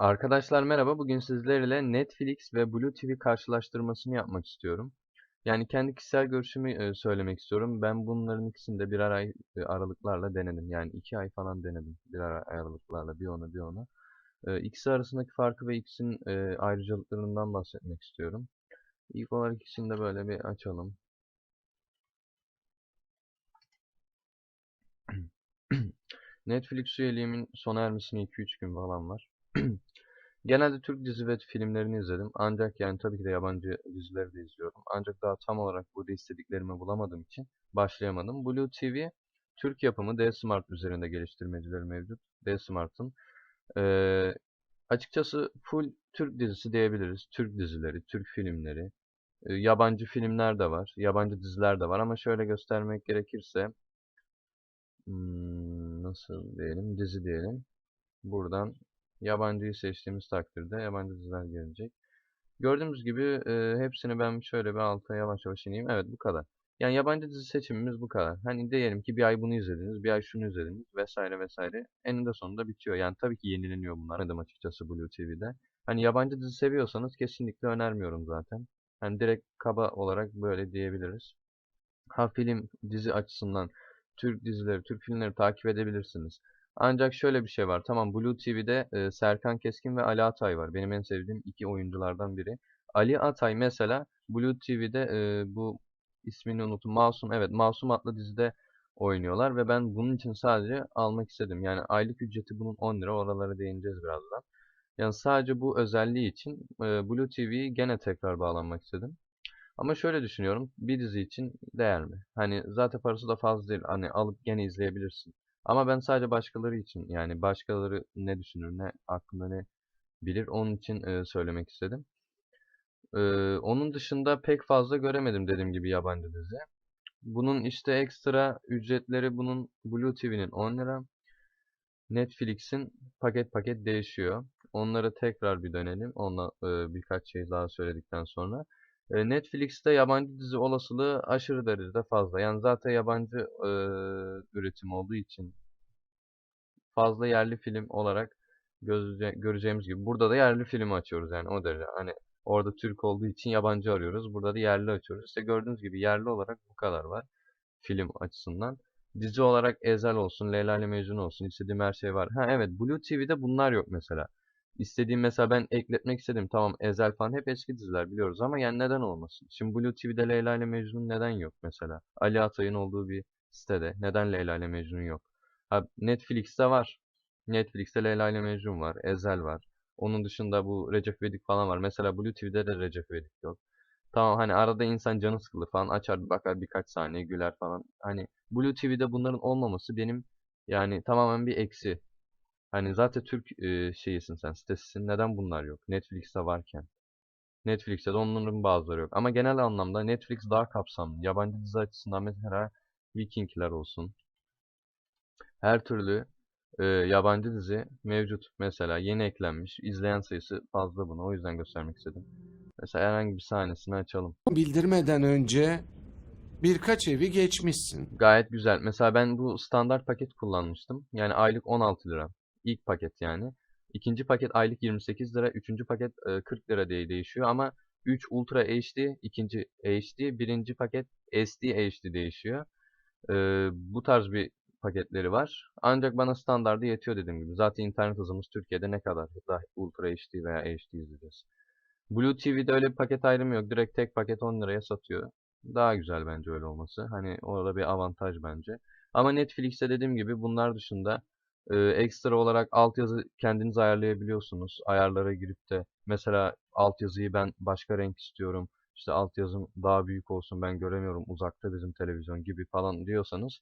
Arkadaşlar merhaba. Bugün sizlerle Netflix ve Blue TV karşılaştırmasını yapmak istiyorum. Yani kendi kişisel görüşümü e, söylemek istiyorum. Ben bunların ikisini de birer ay e, aralıklarla denedim. Yani iki ay falan denedim. Birer ay aralıklarla bir ona bir ona. E, İkisi arasındaki farkı ve ikisinin ayrıcalıklarından bahsetmek istiyorum. İlk olarak ikisini de böyle bir açalım. Netflix üyeliğimin sona ermesine 2-3 gün falan var. Genelde Türk dizi ve filmlerini izledim. Ancak yani tabii ki de yabancı dizileri de izliyorum. Ancak daha tam olarak burada istediklerimi bulamadığım için başlayamadım. Blue TV Türk yapımı D-Smart üzerinde geliştirmecileri mevcut. D-Smart'ın. Ee, açıkçası full Türk dizisi diyebiliriz. Türk dizileri, Türk filmleri. Ee, yabancı filmler de var. Yabancı diziler de var ama şöyle göstermek gerekirse hmm, nasıl diyelim dizi diyelim. Buradan Yabancıyı seçtiğimiz takdirde yabancı diziler gelecek. Gördüğümüz gibi e, hepsini ben şöyle bir alta yavaş yavaş ineyim. Evet bu kadar. Yani yabancı dizi seçimimiz bu kadar. Hani diyelim ki bir ay bunu izlediniz, bir ay şunu izlediniz vesaire vesaire. Eninde sonunda bitiyor. Yani tabii ki yenileniyor bunlar. Dedim açıkçası Blue TV'de. Hani yabancı dizi seviyorsanız kesinlikle önermiyorum zaten. Hani direkt kaba olarak böyle diyebiliriz. Ha film dizi açısından Türk dizileri, Türk filmleri takip edebilirsiniz. Ancak şöyle bir şey var. Tamam Blue TV'de e, Serkan Keskin ve Ali Atay var. Benim en sevdiğim iki oyunculardan biri. Ali Atay mesela Blue TV'de e, bu ismini unuttum. Masum evet Masum adlı dizide oynuyorlar ve ben bunun için sadece almak istedim. Yani aylık ücreti bunun 10 lira. Oralara değineceğiz birazdan. Yani sadece bu özelliği için e, Blue TV'yi gene tekrar bağlanmak istedim. Ama şöyle düşünüyorum. Bir dizi için değer mi? Hani zaten parası da fazla değil. Hani alıp gene izleyebilirsin. Ama ben sadece başkaları için yani başkaları ne düşünür, ne aklında ne bilir onun için e, söylemek istedim. E, onun dışında pek fazla göremedim dediğim gibi yabancı dizi. Bunun işte ekstra ücretleri bunun Blue TV'nin 10 lira. Netflix'in paket paket değişiyor. Onlara tekrar bir dönelim. Onunla e, birkaç şey daha söyledikten sonra. Netflix'te yabancı dizi olasılığı aşırı derecede fazla. Yani zaten yabancı e, üretim olduğu için fazla yerli film olarak gözce, göreceğimiz gibi. Burada da yerli filmi açıyoruz yani o derece. Hani orada Türk olduğu için yabancı arıyoruz. Burada da yerli açıyoruz. İşte gördüğünüz gibi yerli olarak bu kadar var film açısından. Dizi olarak Ezel olsun, Leyla ile Mecnun olsun. istediğim her şey var. Ha evet Blue TV'de bunlar yok mesela. İstediğim mesela ben ekletmek istedim. Tamam Ezel falan hep eski diziler biliyoruz ama yani neden olmasın? Şimdi Blue TV'de Leyla ile Mecnun neden yok mesela? Ali Atay'ın olduğu bir sitede neden Leyla ile Mecnun yok? Ha, Netflix'te var. Netflix'te Leyla ile Mecnun var. Ezel var. Onun dışında bu Recep İvedik falan var. Mesela Blue TV'de de Recep İvedik yok. Tamam hani arada insan canı sıkılır falan açar bakar birkaç saniye güler falan. Hani Blue TV'de bunların olmaması benim yani tamamen bir eksi. Hani zaten Türk e, şeyisin sen sitesisin neden bunlar yok? Netflix'te varken. Netflix'te de onların bazıları yok. Ama genel anlamda Netflix daha kapsamlı. Yabancı dizi açısından mesela Vikingler olsun. Her türlü e, yabancı dizi mevcut. Mesela yeni eklenmiş. İzleyen sayısı fazla bunu. O yüzden göstermek istedim. Mesela herhangi bir sahnesini açalım. bildirmeden önce birkaç evi geçmişsin. Gayet güzel. Mesela ben bu standart paket kullanmıştım. Yani aylık 16 lira. İlk paket yani. İkinci paket aylık 28 lira. Üçüncü paket e, 40 lira diye değişiyor. Ama 3 Ultra HD, ikinci HD, birinci paket SD HD değişiyor. Bu tarz bir paketleri var. Ancak bana standardı yetiyor dediğim gibi. Zaten internet hızımız Türkiye'de ne kadar? Daha Ultra HD veya HD izleyeceğiz. Blue TV'de öyle bir paket ayrımı yok. Direkt tek paket 10 liraya satıyor. Daha güzel bence öyle olması. Hani orada bir avantaj bence. Ama Netflix'te dediğim gibi bunlar dışında e, ekstra olarak altyazı kendiniz ayarlayabiliyorsunuz. Ayarlara girip de mesela altyazıyı ben başka renk istiyorum. İşte altyazım daha büyük olsun ben göremiyorum uzakta bizim televizyon gibi falan diyorsanız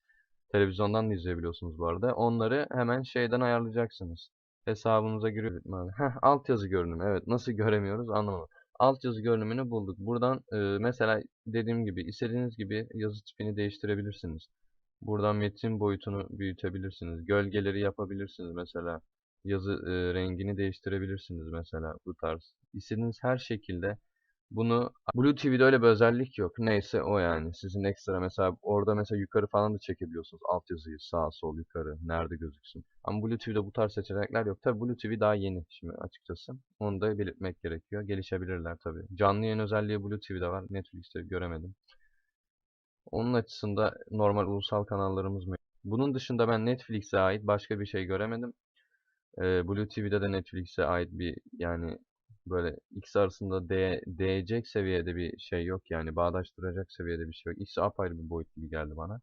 Televizyondan da izleyebiliyorsunuz bu arada. Onları hemen şeyden ayarlayacaksınız. Hesabınıza giriyor. Heh, altyazı görünümü. Evet nasıl göremiyoruz anlamadım. Altyazı görünümünü bulduk. Buradan e, mesela dediğim gibi istediğiniz gibi yazı tipini değiştirebilirsiniz. Buradan metin boyutunu büyütebilirsiniz. Gölgeleri yapabilirsiniz mesela. Yazı e, rengini değiştirebilirsiniz mesela bu tarz. İstediğiniz her şekilde Bunu Blue TV'de öyle bir özellik yok. Neyse o yani. Sizin ekstra mesela orada mesela yukarı falan da çekebiliyorsunuz. Altyazıyı sağ sol yukarı nerede gözüksün. Ama Blue TV'de bu tarz seçenekler yok. Tabi Blue TV daha yeni şimdi açıkçası. Onu da belirtmek gerekiyor. Gelişebilirler tabi. Canlı yayın özelliği Blue TV'de var. Netflix'te göremedim. Onun açısında normal ulusal kanallarımız mı? Bunun dışında ben Netflix'e ait başka bir şey göremedim. Ee, Blue TV'de de Netflix'e ait bir yani böyle ikisi arasında değ değecek seviyede bir şey yok yani bağdaştıracak seviyede bir şey yok. İkisi apayrı bir boyut gibi geldi bana.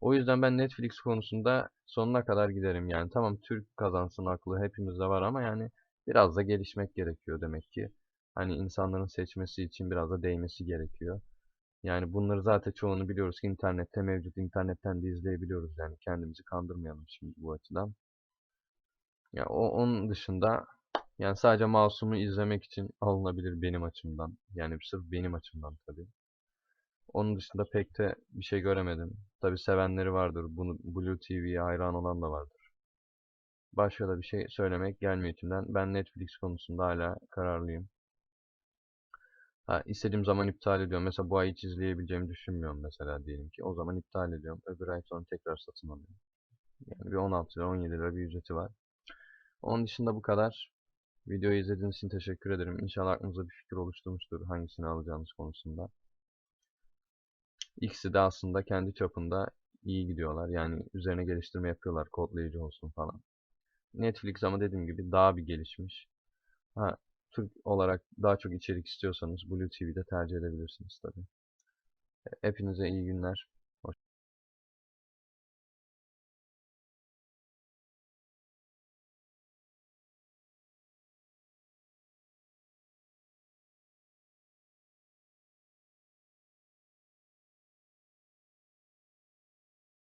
O yüzden ben Netflix konusunda sonuna kadar giderim yani. Tamam Türk kazansın aklı hepimizde var ama yani biraz da gelişmek gerekiyor demek ki. Hani insanların seçmesi için biraz da değmesi gerekiyor. Yani bunları zaten çoğunu biliyoruz ki internette mevcut. internetten de izleyebiliyoruz yani kendimizi kandırmayalım şimdi bu açıdan. Ya o onun dışında yani sadece Masum'u izlemek için alınabilir benim açımdan. Yani sırf benim açımdan tabii. Onun dışında pek de bir şey göremedim. Tabii sevenleri vardır. Bunu Blue TV'ye hayran olan da vardır. Başka da bir şey söylemek gelmiyor içimden. Ben Netflix konusunda hala kararlıyım. Ha, istediğim zaman iptal ediyorum. Mesela bu ay hiç izleyebileceğimi düşünmüyorum mesela diyelim ki. O zaman iptal ediyorum. Öbür ay sonra tekrar satın alıyorum. Yani bir 16 lira 17 lira bir ücreti var. Onun dışında bu kadar. Videoyu izlediğiniz için teşekkür ederim. İnşallah aklınıza bir fikir oluşturmuştur hangisini alacağınız konusunda. İkisi de aslında kendi çapında iyi gidiyorlar. Yani üzerine geliştirme yapıyorlar. Kodlayıcı olsun falan. Netflix ama dediğim gibi daha bir gelişmiş. Ha, Türk olarak daha çok içerik istiyorsanız Blue TV'de tercih edebilirsiniz tabii. Hepinize iyi günler.